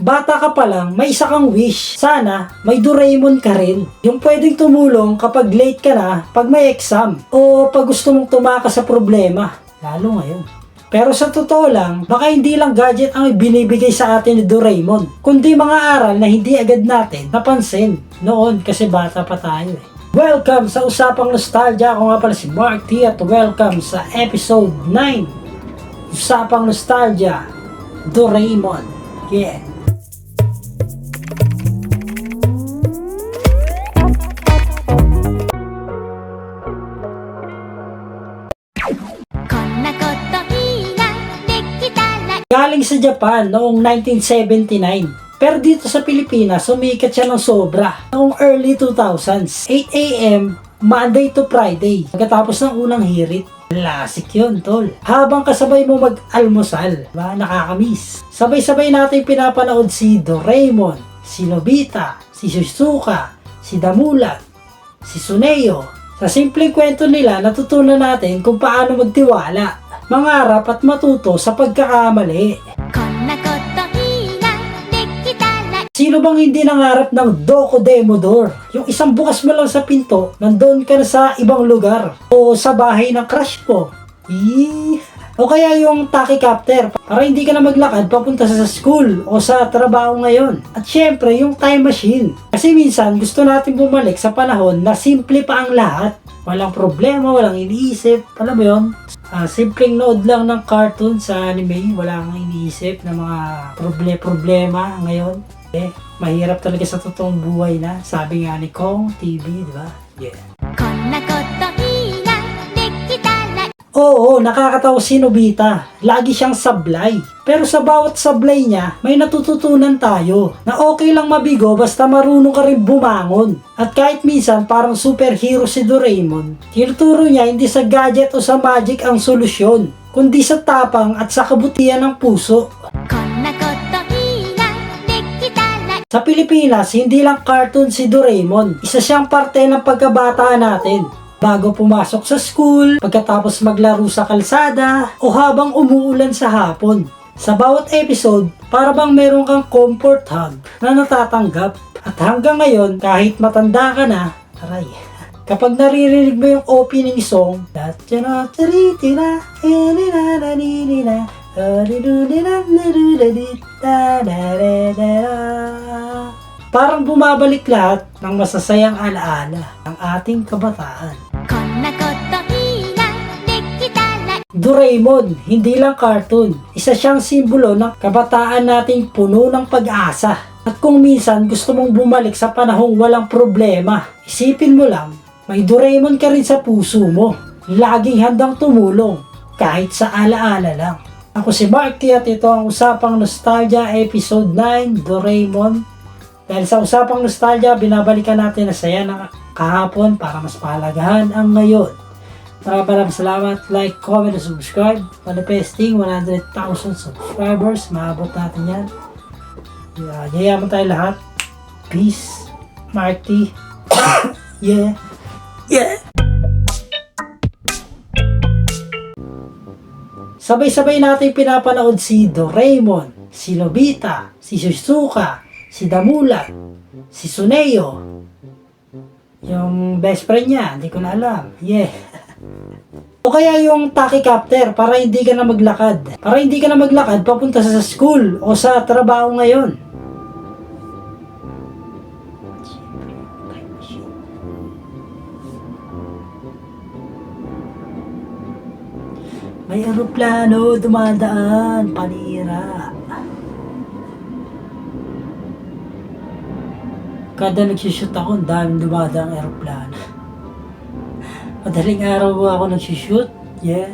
Bata ka pa lang, may isa kang wish. Sana, may Doraemon ka rin. Yung pwedeng tumulong kapag late ka na, pag may exam, o pag gusto mong tumakas sa problema. Lalo ngayon. Pero sa totoo lang, baka hindi lang gadget ang binibigay sa atin ni Doraemon, kundi mga aral na hindi agad natin napansin noon kasi bata pa tayo eh. Welcome sa Usapang Nostalgia. Ako nga pala si Mark T at welcome sa episode 9. Usapang nostalgia, Doraemon. Yeah. Galing sa Japan noong 1979. Pero dito sa Pilipinas, sumikat siya ng sobra. Noong early 2000s, 8am, Monday to Friday. Pagkatapos ng unang hirit, Classic yun, tol. Habang kasabay mo mag-almusal, ba, nakakamiss. Sabay-sabay natin pinapanood si Doraemon, si Nobita, si Shizuka, si Damulat, si Suneo. Sa simpleng kwento nila, natutunan natin kung paano magtiwala, mangarap at matuto sa pagkakamali. Sino bang hindi nangarap ng Doko Demodor? Yung isang bukas mo lang sa pinto, nandoon ka na sa ibang lugar. O sa bahay ng crush mo. Eee. O kaya yung tachycopter, para hindi ka na maglakad papunta sa school o sa trabaho ngayon. At syempre, yung time machine. Kasi minsan, gusto natin bumalik sa panahon na simple pa ang lahat. Walang problema, walang iniisip. Alam mo yun? Ah, simpleng nood lang ng cartoon sa anime. Wala kang iniisip na mga proble-problema ngayon. Eh, mahirap talaga sa totoong buhay na. Sabi nga ni Kong TV, di ba? Yeah. Oo, nakakatawa si Nobita. Lagi siyang sablay. Pero sa bawat sablay niya, may natututunan tayo na okay lang mabigo basta marunong ka rin bumangon. At kahit minsan parang superhero si Doraemon, tinuturo niya hindi sa gadget o sa magic ang solusyon, kundi sa tapang at sa kabutihan ng puso. Sa Pilipinas, hindi lang cartoon si Doraemon. Isa siyang parte ng pagkabata natin. Bago pumasok sa school, pagkatapos maglaro sa kalsada, o habang umuulan sa hapon. Sa bawat episode, para bang meron kang comfort hug na natatanggap. At hanggang ngayon, kahit matanda ka na, aray, kapag naririnig mo yung opening song, Datchana Charitina, Enina Naninina, Parang bumabalik lahat ng masasayang alaala ng ating kabataan. Doraemon, hindi lang cartoon. Isa siyang simbolo ng kabataan nating puno ng pag-asa. At kung minsan gusto mong bumalik sa panahong walang problema, isipin mo lang, may Doraemon ka rin sa puso mo. Laging handang tumulong, kahit sa alaala lang. Ako si Mark T at ito ang Usapang Nostalgia Episode 9, Doraemon dahil sa Usapang Nostalgia, binabalikan natin na saya ng kahapon para mas pahalagahan ang ngayon. Maraming salamat. Like, comment, and subscribe. Manifesting 100,000 subscribers. Maabot natin yan. Yeah, yayaman tayo lahat. Peace. Mark T. yeah. Yeah. Sabay-sabay natin pinapanood si Doraemon, si Nobita, si Shizuka, si Damulat, si Suneo, yung best friend niya, hindi ko na alam. Yeah. O kaya yung tachycopter para hindi ka na maglakad. Para hindi ka na maglakad papunta sa school o sa trabaho ngayon. May aeroplano dumadaan, panira. Kada nagsushoot ako, ang daming dumadaang aeroplano. Madaling araw ako nagsushoot. Yeah.